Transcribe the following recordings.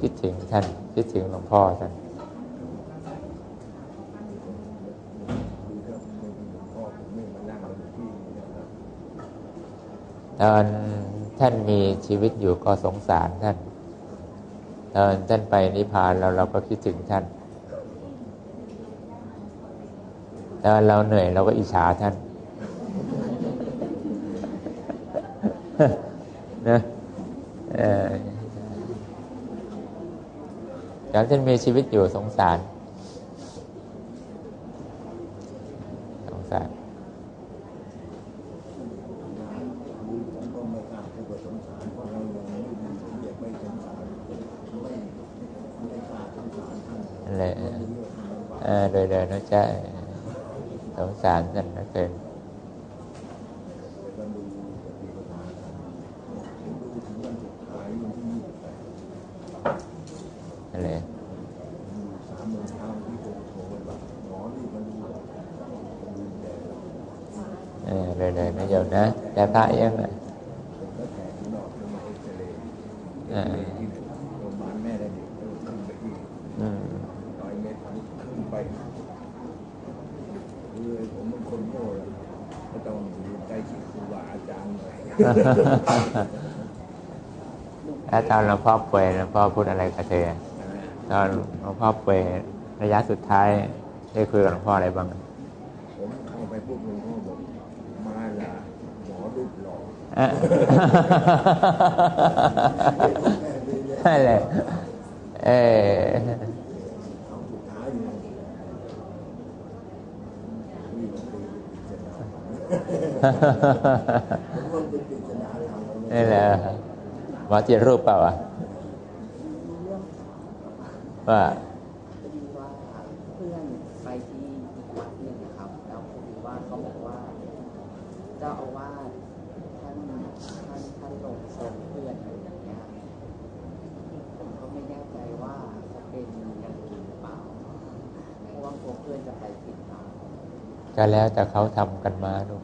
คิดถึงท่าน คิดถึงหลวงพ่อท่านตอนท่านมีชีวิตอยู่ก็สงสารท่านตอนท่านไปนิพพานแล้วเราก็คิดถึงท่านตอนเราเหนื่อยเราก็อิจฉาท่านนะ เออตอนท่านมีชีวิตอยู่สงสาร สงสารอะไรเออโดยเดินนะจ๊ะสงสารท่านนะเกินอะไรเออโดยเดินนะโยมนะแต่พระยังอะเอออืม ร้อยเมตรขึ้นไปคือผมเป็นคนโง่เลยก็ต้องอยู่ใกล้ชิด ครูบาอาจารย์หน่อยแล้วตอนหลวงพ่อป่วยหลวงพ่อพูดอะไรกับเธอตอนหลวงพ่อป่วยระยะสุดท้ายได้คุยกับหลวงพ่ออะไรบ้างผมเข้าไปปุ๊บหลวงพ่อบอกมาละ หมอรูปหล่อ อ่ะ นั่นแหละเออ เอาสุดท้ายเนี่ยนี่มันเป็นปริศนาผมว่าเป็นปริศนาธรรม นี่แหละหมอเจียรูปเปล่าอ่ะว่า ก็แล้วแต่เขาทำกันมาลูก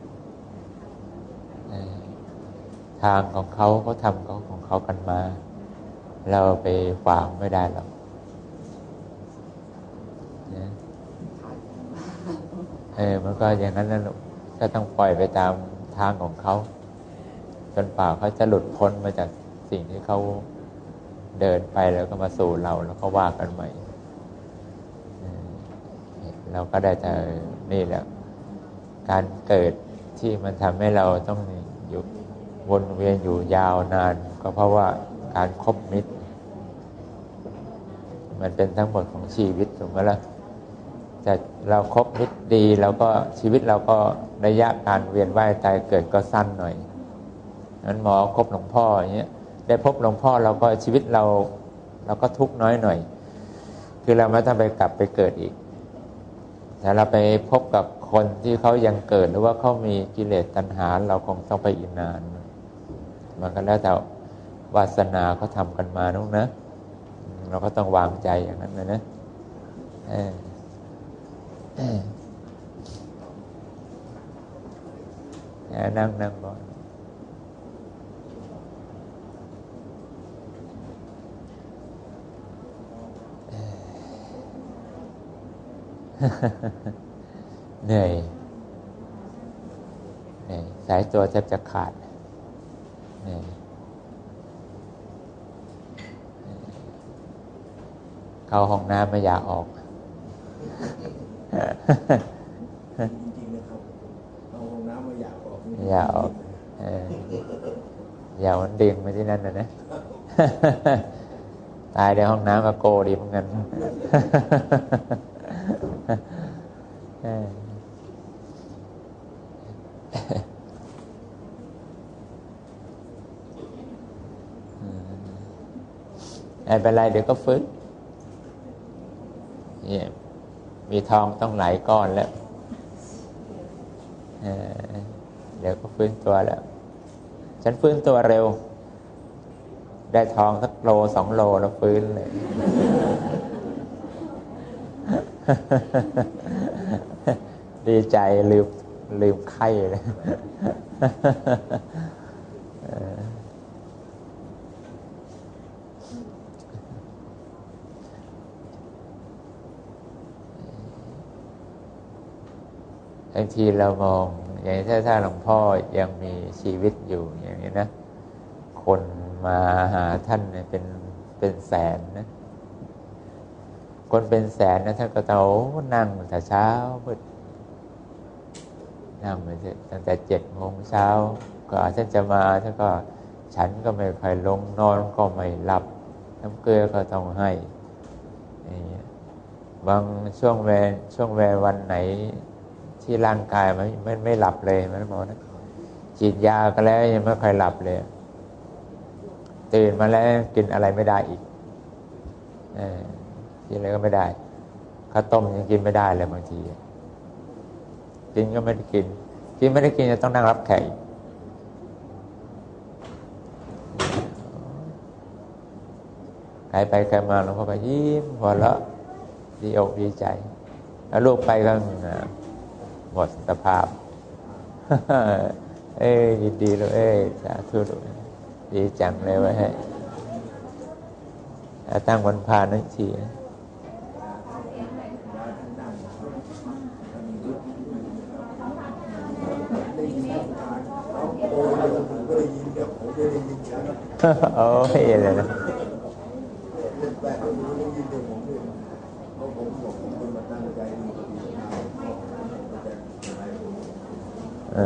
ทางของเขาเขาทำเขาของเขากันมา เราไปขวางไม่ได้หรอกนะถ่ยเออมันก็อย่างนั้นนะลูกก็ต้องปล่อยไปตามทางของเขา จนป่าเขาจะหลุดพ้นมาจากสิ่งที่เขาเดินไปแล้วก็มาสู่เราแล้วก็ว่ากันใหม่เออเราก็ได้แต่นี่แหละ การเกิดที่มันทำให้เราต้องอยู่วนเวียนอยู่ยาวนาน ก็เพราะว่าการคบมิตร มันเป็นทั้งหมดของชีวิตถูกไหมล่ะจะเราครบมิตรดีเราก็ชีวิตเราก็ระยะการเวียนว่ายตายเกิดก็สั้นหน่อยนั้นหมอคบหลวงพ่ออย่างเงี้ยได้พบหลวงพ่อเราก็ชีวิตเราเราก็ทุกข์น้อยหน่อย คือเราไม่ต้องไปกลับไปเกิดอีก แต่เราไปพบกับคนที่เขายังเกิดหรือว่าเขามีกิเลสตัณหา เราคงต้องไปอีกนาน มันก็แล้วแต่วาสนาเขาทำกันมานุกนะ เราก็ต้องวางใจอย่างนั้นนะนะนั่งนั่งก่อน เหนื่อยเหนื่อยสายตัวแทบจะขาดเหนื่อยเข้าห้องน้ำไม่อยากออกจริงๆนะครับเอาห้องน้ำมาอยากออกนี่อยากออกเอออย่ามันดึงไปที่นั่นนะนะตายในห้องน้ำก็โกดีเหมือนกันเอออืม ไม่เป็นไรเดี๋ยวก็ฟื้นเนี่ยมีทองต้องหลายก้อนแล้วเออเดี๋ยวก็ฟื้นตัวแล้ว ฉันฟื้นตัวเร็ว ได้ทองสักโลสองโลแล้วฟื้นเลย ดีใจลืมลืมไข้เลยบางทีเรามองอย่างถ้าถ้าหลวงพ่อยังมีชีวิตอยู่อย่างนี้นะ คนมาหาท่านเนี่ยเป็นเป็นแสนนะ คนเป็นแสนนะท่านก็ต้องโอ้นั่งแต่เช้ามืดนั่งมตั้งแต่เจ็ดโมงเช้าก็ท่านจะมาท่านก็ฉันก็ไม่ค่อยลงนอนก็ไม่หลับ น้ำเกลือก็ต้องให้บางช่วงเวลช่วงเวลวันไหนที่ร่างกายมันไม่ไม่หลับเลยมันหมอนะฉีดยาก็แล้วยังไม่ค่อยหลับเลยตื่นมาแล้วกินอะไรไม่ได้อีกอ กินอะไรก็ไม่ได้ข้าวต้มยังกินไม่ได้เลยบางทีกินก็ไม่ได้กินกินไม่ได้กินจะต้องนั่งรับแขกอีกใครไปใครมาหลวงพ่อก็ยิ้มหัวเราะดีอกดีใจ แล้วลูกไปก็หมดสภาพ เอ้ยดีเลยเอ้ยสาธุดีจังเลยไว้ให้ตั้งวันพานั่งทีนะ โอ้ยผมก็ได้ยินเดี๋ยวผมจะได้ยินชัด โอ้ยเลยนะเล่นแปะก็รู้ไราะผมบอกผมเป็นมาตั้งจดูดีนะแต่อ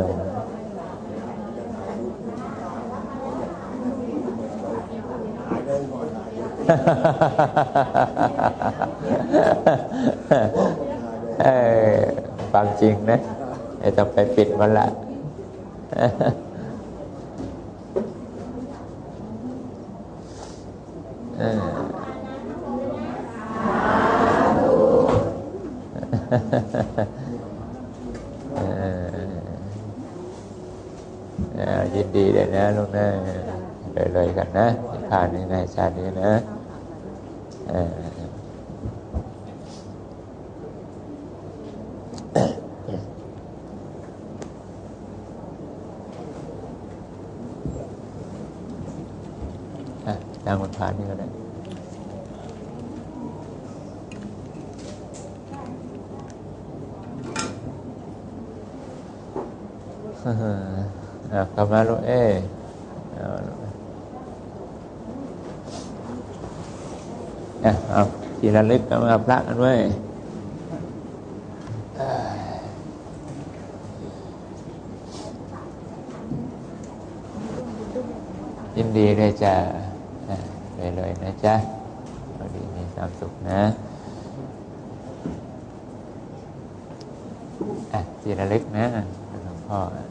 เออความจริงนะไอ้ต้องไปปิดมันละ เออยินดีเลยนะลูกนะเลยๆกันนะผ่านนี้นชาตินี้นะเอออะทางคนผ่านนี่ก็ได้ อะ กลับมาลูกเอ้เอาลูกอะเอาทีละลึกก็มาพระกันไว้วยยินดีเลยจ้ะเลยเลยๆนะจ๊ะดีมีความสุขนะอะทีละลึกนะ หลวงพ่ออะ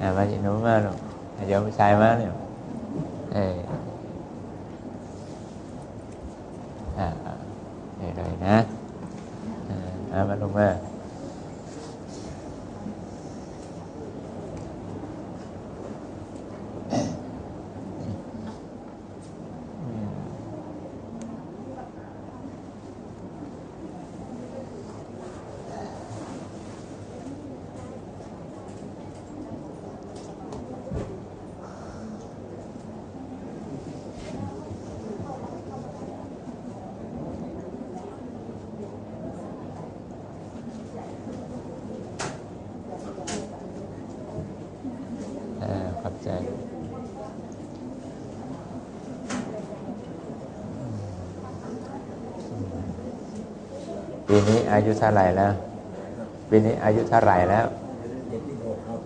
อะมาจีหนูมาลูกอะโยมผู้ชายมาเนี่ยเอออะอะเลยเลยๆนะอะอะมาลงมา อ่าขอบ ใจปีนี้อายุเท่าไหร่แล้วปีนี้อายุเท่าไหร่แล้ว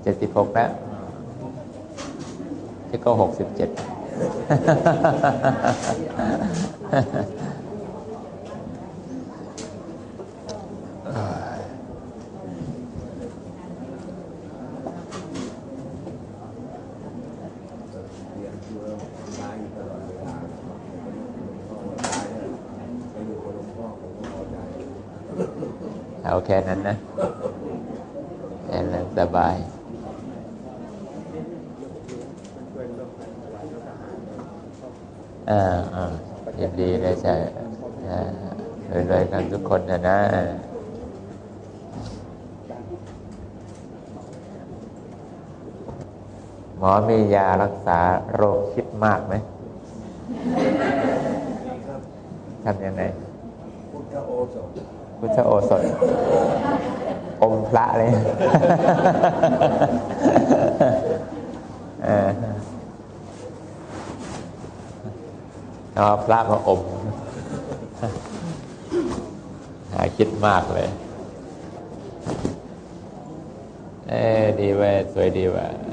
เจ็ดสิบหกแล้วที่ก็หกสิบเจ็ด เรียนคือตายอยู่ตลอดเวลาพ่อตายเนี่ยไปอยู่กับหลวงพ่อผมก็พอใจ เอาแค่นั้นนะแค่นั้นสบายอ่าอ่ายินดีเลยใช่อ่าเลยๆกันทุกคนนะนะหมอมียารักษาโรคคิดมากไหมครับทำยังไงพุทธโอสถ พุทธโอสถ อมพระเลยเออเอาพระมาอม หาคิดมากเลย เอ้ดีเว้ยสวยดีเว่ะ